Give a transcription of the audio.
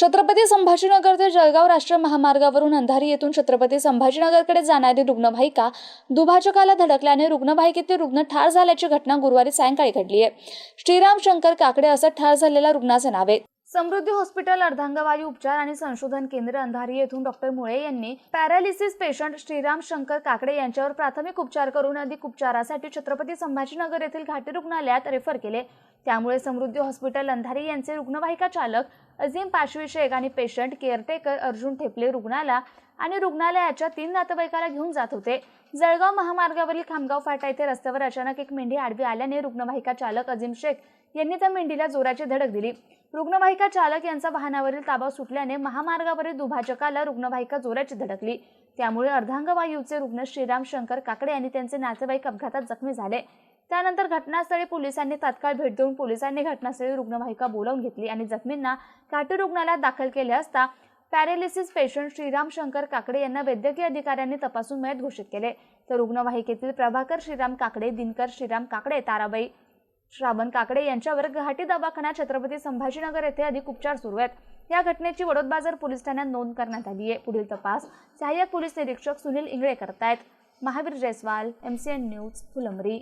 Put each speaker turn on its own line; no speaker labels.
छत्रपती संभाजीनगर ते जळगाव राष्ट्रीय महामार्गावरून अंधारी येथून छत्रपती संभाजीनगरकडे जाणारी रुग्णवाहिका दुभाजकाला धडकल्याने रुग्णवाहिकेतील रुग्ण ठार झाल्याची घटना गुरुवारी सायंकाळी घडली आहे श्रीराम शंकर काकडे असं ठार झालेल्या रुग्णाचं नाव आहे. समृद्धी हॉस्पिटल अर्धांगवायू उपचार आणि संशोधन केंद्र अंधारी येथून डॉक्टर मुळे यांनी पॅरालिसिस पेशंट श्रीराम शंकर काकडे यांच्यावर प्राथमिक उपचार करून अधिक उपचारासाठी छत्रपती संभाजीनगर येथील घाटी रुग्णालयात रेफर केले. त्यामुळे समृद्धी हॉस्पिटल अंधारी यांचे रुग्णवाहिका चालक अझीम पाशवी शेख आणि पेशंट केअरटेकर अर्जुन ठेपले रुग्णाला आणि रुग्णालयाच्या तीन नातेवाईकाला घेऊन जात होते. जळगाव महामार्गावरील खामगाव फाटा येथे रस्त्यावर अचानक एक मेंढी आडवी आल्याने रुग्णवाहिका चालक अझीम शेख यांनी त्या मेंढीला जोराची धडक दिली. रुग्णवाहिका चालक यांचा वाहनावरील ताबा सुटल्याने महामार्गावरील दुभाजकाला रुग्णवाहिका जोराची धडकली. त्यामुळे अर्धांगवायूचे रुग्ण श्रीराम शंकर काकडे आणि त्यांचे नातेवाईक अपघातात जखमी झाले. त्यानंतर घटनास्थळी पोलिसांनी तात्काळ भेट देऊन पोलिसांनी घटनास्थळी रुग्णवाहिका बोलावून घेतली आणि जखमींना घाटी रुग्णालयात दाखल केले असता पॅरेलिसिस पेशंट श्रीराम शंकर काकडे यांना वैद्यकीय अधिकाऱ्यांनी तपासून मयत घोषित केले. तर रुग्णवाहिकेतील प्रभाकर श्रीराम काकडे दिनकर श्रीराम काकडे ताराबाई श्रावण काकडे यांच्यावर घाटी दवाखाना छत्रपती संभाजीनगर येथे अधिक उपचार सुरू आहेत. या घटनेची वडोद बाजार पोलीस ठाण्यात नोंद करण्यात आली आहे. पुढील तपास सहाय्यक पोलीस निरीक्षक सुनील इंगळे करतायत. Mahavir Jaiswal MCN news Phulambri.